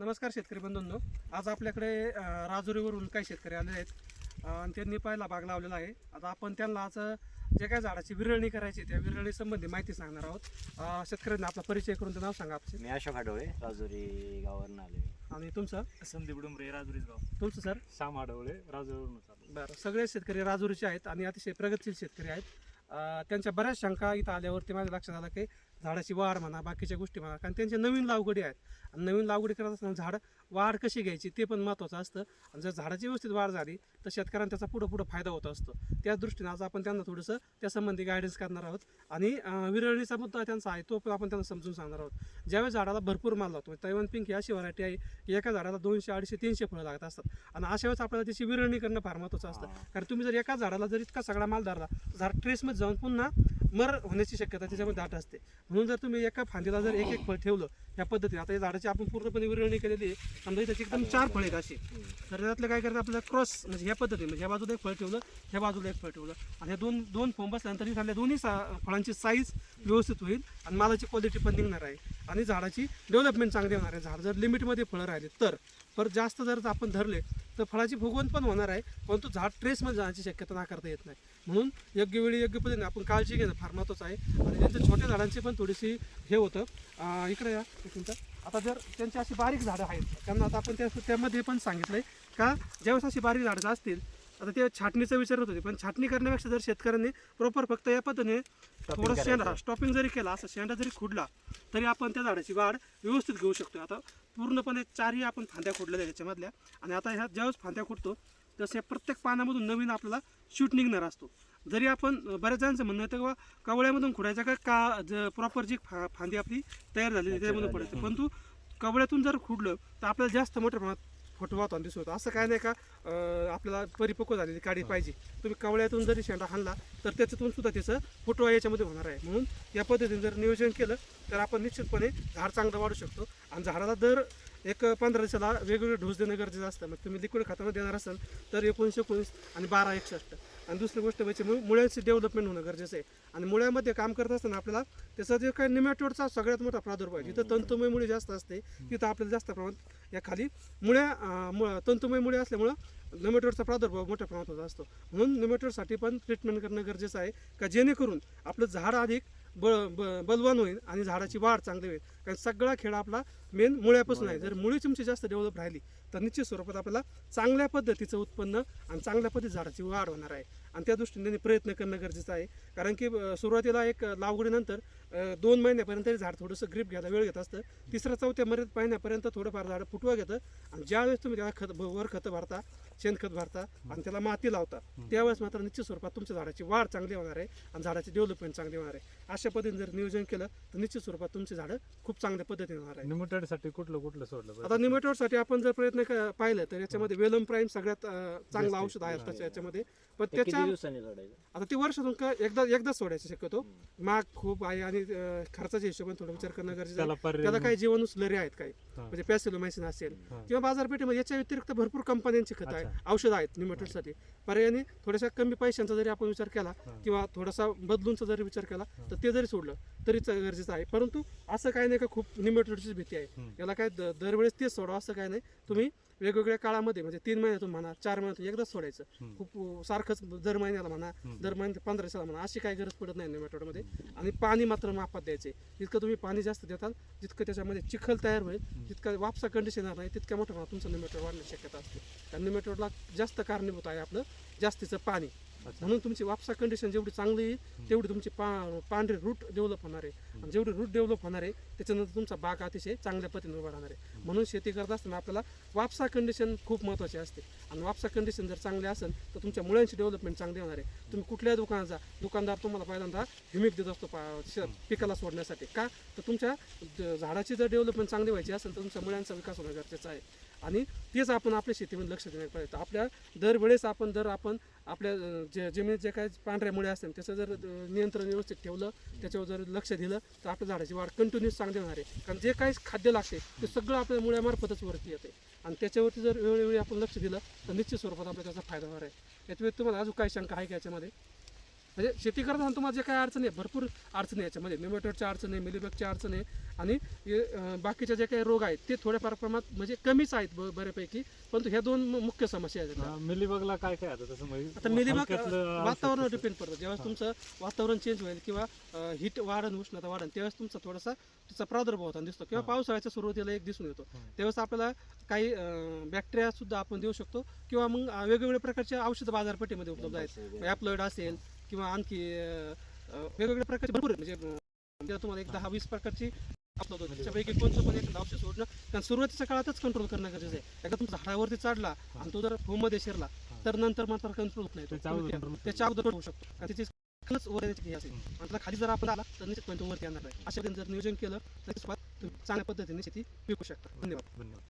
नमस्कार शेतकरी बंधूंनो. आज आपल्याकडे राजुरीवरून काही शेतकरी आले आहेत. आणि त्यांनी पहिला भाग लावलेला आहे. आता आपण त्यांना आज जे काय झाडाची विरळणी करायची त्या विरळणी संबंधी माहिती सांगणार आहोत. शेतकऱ्यांना आपला परिचय करून ते नाव सांगा आपचे मी अशोक आढवळे राजुरी गावावरून आले आणि तुमचं? संदीप डुंबरे राजुरीच गाव. तुमचं सर? श्याम आढवळे राजुरीवरून चालू बरं. सगळे शेतकरी राजुरीचे आहेत आणि अतिशय प्रगतशील शेतकरी आहेत. त्यांच्या बऱ्याच शंका इथं आल्यावरती माझ्या लक्षात आलं की झाडाची वाढ म्हणा बाकीच्या गोष्टी म्हणा कारण त्यांच्या नवीन लागवडी आहेत. आणि नवीन लागवडी करत असताना झाड वाढ कशी घ्यायची ते पण महत्त्वाचं असतं. आणि जर झाडाची व्यवस्थित वाढ झाली तर शेतकऱ्यांना त्याचा पुढं पुढं फायदा होत असतो. त्याच दृष्टीने आज आपण त्यांना थोडंसं त्या संबंधी गायडन्स करणार आहोत. आणि विरळणीचा मुद्दा त्यांचा आहे तो पण आपण त्यांना समजून सांगणार आहोत. ज्यावेळेस झाडाला भरपूर माल लागतो तैवान पिंक ही अशी व्हरायटी आहे की एका झाडाला दोनशे अडीचशे तीनशे फळं लागत असतात. आणि अशा वेळेस आपल्याला त्याची विरळणी करणं फार महत्त्वाचं असतं. कारण तुम्ही जर एका झाडाला जर इतका सगळा माल धरला झाड ट्रेसमध्ये जाऊन पुन्हा मर होण्याची शक्यता त्याच्यामध्ये दाट असते. म्हणून जर तुम्ही एका फांदीला जर एक एक फळ ठेवलं या पद्धतीने आता या झाडाची आपण पूर्णपणे विरळणी केलेली आहे समजा त्याची एकदम चार फळ आहेत अशी. तर त्यातलं काय करायचं आपल्याला क्रॉस म्हणजे ह्या पद्धतीने म्हणजे ह्या बाजूला एक फळ ठेवलं ह्या बाजूला एक फळ ठेवलं. आणि ह्या दोन दोन फोम बसल्यानंतर झाल्या दोन्ही सा फळांची साईज व्यवस्थित होईल आणि मालाची क्वालिटी पण निघणार आहे. आणि झाडाची डेव्हलपमेंट चांगली होणार आहे. झाड जर लिमिटमध्ये फळं राहिले तर. पर जास्त जर आपण धरले तर फळाची फुगवण पण होणार आहे परंतु झाड ट्रेसमध्ये जाण्याची शक्यता नाकारता येत नाही. म्हणून योग्य वेळी योग्य पद्धतीने आपण काळजी घेणं फार महत्त्वाचं आहे. आणि त्यांच्या छोट्या झाडांची पण थोडीशी हे होतं. इकडे या मिनिटं. आता जर त्यांची अशी बारीक झाडं आहेत त्यांना आता आपण त्या त्यामध्ये पण सांगितलं आहे का ज्यावेळेस अशी बारीक झाडं असतील आता ते छाटणीचा विचार होत होते पण छाटणी करण्यापेक्षा जर शेतकऱ्यांनी प्रॉपर फक्त या पद्धतीने थोडं शेंडा. स्टॉपिंग जरी केला असं शेंडा जरी खुडला तरी आपण त्या झाडाची वाढ व्यवस्थित घेऊ शकतो आता पूर्णपणे चारही आपण फांद्या खोडलेल्या याच्यामधल्या. आणि आता ह्या ज्यावेळेस फांद्या खोडतो तसं या प्रत्येक पानामधून नवीन आपल्याला शूट निघणार असतो. जरी आपण बऱ्याच जणांचं म्हणणं येतं किंवा कवळ्यामधून खोडायचं का का प्रॉपर जी फा फांदी आपली तयार झालेली आहे त्यामधून पडायचं. परंतु कवळ्यातून जर खुडलं तर आपल्याला जास्त मोठ्या प्रमाणात फुटवा होताना दिसत होतं असं काय नाही का अं, आपल्याला परिपक्व झालेली काडी पाहिजे. तुम्ही कवळ्यातून जरी शेंडा हाणला तर त्याच्यातून सुद्धा त्याचं फुटवा याच्यामध्ये होणार आहे. म्हणून या पद्धतीने जर नियोजन केलं तर आपण निश्चितपणे झाड चांगलं वाढू शकतो. आणि झाडाला दर एक पंधरा दिवसाला वेगवेगळे डोस देणं गरजेचं असतं. मग तुम्ही लिक्विड खतामध्ये देणार असाल तर एकोणीसशे एकोणीस आणि बारा एकसष्ट. आणि दुसरी गोष्ट म्हणजे मु- मुळ्यांची डेव्हलपमेंट होणं गरजेचं आहे. आणि मुळ्यामध्ये काम करत असताना आपल्याला त्याचा जे काही निमॅटोडचा सगळ्यात मोठा प्रादुर्भाव आहे. जिथं तंतुमय मुळे जास्त असते तिथं आपल्याला जास्त प्रमाणात या खाली मुळ्या अं, तंतुमय मुळे असल्यामुळं निमॅटोडचा प्रादुर्भाव मोठ्या प्रमाणात होत असतो. म्हणून निमॅटोडसाठी पण ट्रीटमेंट करणं गरजेचं आहे का जेणेकरून आपलं झाड अधिक ब ब बलवान होईल आणि झाडाची वाढ चांगली होईल. कारण सगळा खेळ आपला मेन मुळ्यापासून आहे. जर मुळी तुमची जास्त डेव्हलप राहिली तर निश्चित स्वरूपात आपल्याला चांगल्या पद्धतीचं उत्पन्न आणि चांगल्या पद्धती झाडाची वाढ होणार आहे. आणि त्या दृष्टीने त्यांनी प्रयत्न करणं गरजेचं आहे. कारण की सुरुवातीला एक अं, दोन महिन्यापर्यंत तरी झाड थोडंसं ग्रीप घ्यायला वेळ घेत असतं. तिसऱ्या चौथ्या मर्याद महिन्यापर्यंत थोडंफार झाड फुटवा घेतं. आणि ज्यावेळेस तुम्ही त्याला खत वर खतं भरता शेणखत भरता आणि त्याला माती लावता त्यावेळेस मात्र निश्चित स्वरूपात तुमच्या झाडाची वाढ चांगली होणार आहे आणि झाडाची डेव्हलपमेंट चांगली होणार आहे. अशा पद्धतीने जर नियोजन केलं तर निश्चित स्वरूपात तुमची झाडं खूप चांगल्या पद्धतीने होणार आहे निमोटेडसाठी कुठलं कुठलं सोडलं आता? निमेटोडसाठी आपण जर प्रयत्न पाहिलं तर याच्यामध्ये वेलम प्राईम सगळ्यात चांगलं औषध आहे. त्याच्या याच्यामध्ये. पण ते किती त्याच्या दिवसांनी सोडायचं आता ते वर्षातून का एकदा एकदाच सोडायचं शक्यतो. माग खूप आहे आणि अं, खर्चाच्या हिशोबाने थोडा विचार करणं गरजेचं त्याला आहे पर्याय त्याला काही जीवन स्लरी आहेत काही. म्हणजे पॅसिलोमायसिन असेल. किंवा बाजारपेठेमध्ये याच्या व्यतिरिक्त भरपूर कंपन्यांची खतं आहे अच्छा. औषधं आहेत निमेटोडसाठी. पर्यायाने थोड्याशा कमी पैशांचा जरी आपण विचार केला. किंवा थोडासा बदलूनचा जरी विचार केला तर ते जरी सोडलं तरी गरजेचं आहे. परंतु असं काही नाही का खूप निमेटोडची भीती आहे. याला काय दरवेळेस तेच सोडा असं काय नाही. तुम्ही वेगवेगळ्या काळामध्ये म्हणजे तीन महिन्यातून म्हणा चार महिन्यातून एकदाच सोडायचं. खूप सारखंच दर महिन्याला म्हणा. दर महिन्यात पंधरा दिवसाला म्हणा अशी काही गरज पडत नाही नेमॅटोडमध्ये. आणि पाणी मात्र मापात द्यायचे. जितकं तुम्ही पाणी जास्त देताल जितकं त्याच्यामध्ये चिखल तयार होईल जितका वापसा कंडिशन आहे नाही तितक्या मोठ्या प्रमाणात तुमचं निमेटोड वाढण्याची शक्यता असते. त्या निमेटोडला जास्त कारणीभूत आहे आपलं जास्तीचं पाणी. म्हणून तुमची वापसा कंडिशन जेवढी चांगली येईल तेवढी तुमची पा पांढरी रूट डेव्हलप होणार आहे. आणि जेवढी रूट डेव्हलप होणार आहे त्याच्यानंतर तुमचा बाग अतिशय चांगल्या पद्धतीने उभा राहणार आहे. म्हणून शेती करत असताना आपल्याला वापसा कंडिशन खूप महत्त्वाची असते. आणि वापसा कंडिशन जर चांगली असेल तर तुमच्या मुलांची डेव्हलपमेंट चांगली होणार आहे. तुम्ही कुठल्याही दुकानात जा. दुकानदार तुम्हाला पहिल्यांदा ह्युमिक देत असतो पा- पिकाला सोडण्यासाठी. का? तर तुमच्या झाडाची जर डेव्हलपमेंट चांगली व्हायची असेल तर तुमच्या मुलांचा विकास होणं गरजेचं आहे. आणि तेच आपण आपल्या शेतीमध्ये लक्ष देण्यात पाहिजे आपल्या दरवेळेस आपण जर आपण आपल्या जे जमिनीत जे काही पांढऱ्या मुळे असतील त्याचं जर नियंत्रण व्यवस्थित ठेवलं त्याच्यावर जर लक्ष दिलं तर आपल्या झाडाची वाढ कंटिन्यूस चांगली होणार आहे. कारण जे काही खाद्य लागते ते सगळं आपल्या मुळ्यामार्फतच वरती येते. आणि त्याच्यावरती जर वेळोवेळी आपण लक्ष दिलं तर निश्चित स्वरूपात आपल्याला त्याचा फायदा होणार आहे. याच्या तुम्हाला अजून काही शंका आहे का याच्यामध्ये? म्हणजे शेती करताना तुम्हाला जे काही अडचण आहे भरपूर अडचणी आहे याच्यामध्ये. निमोटोडची अडचण आहे मिलीबगची अडचण आहे आणि हे, अं, बाकीचे जे काही रोग आहेत ते थोड्याफार प्रमाणात म्हणजे कमीच आहेत बऱ्यापैकी. परंतु ह्या दोन मुख्य समस्या आहेत मिलीबगला काय काय आता तसं म्हणजे आता मिलीबग वातावरणावर औषध डिपेंड पडतं ज्यावेळेस तुमचं वातावरण चेंज होईल किंवा हीट वाढन उष्णता वाढन त्यावेळेस तुमचा थोडासा त्याचा प्रादुर्भाव होताना दिसतो. किंवा. पावसाळ्याच्या सुरुवातीला एक दिसून येतो. त्यावेळेस आपल्याला काही बॅक्टेरिया सुद्धा आपण देऊ शकतो. किंवा मग वेगवेगळ्या प्रकारचे औषध बाजारपेठेमध्ये उपलब्ध आहेत. ॲप्लॉइड असेल किंवा आणखी वेगवेगळ्या प्रकारचे भरपूर. म्हणजे तुम्हाला एक दहा वीस प्रकारची त्याच्यापैकी कोणतं पण एक औषध सोडणं. कारण सुरुवातीच्या काळातच कंट्रोल करणं गरजेचं आहे. एकदा तुमचा झाडावरती चढला आणि तो जर फोममध्ये शिरला तर नंतर मात्र कंट्रोल होत नाही. त्याच्या अगोदर होऊ शकतो. कारण त्याची खरंच वर येण्याची हे असेल. आणि त्याला खाली जर आपण आला तर निश्चितपणे तो वरती येणार नाही. अशा जर नियोजन केलं तर चांगल्या पद्धतीने शेती पिकू शकता. धन्यवाद. धन्यवाद.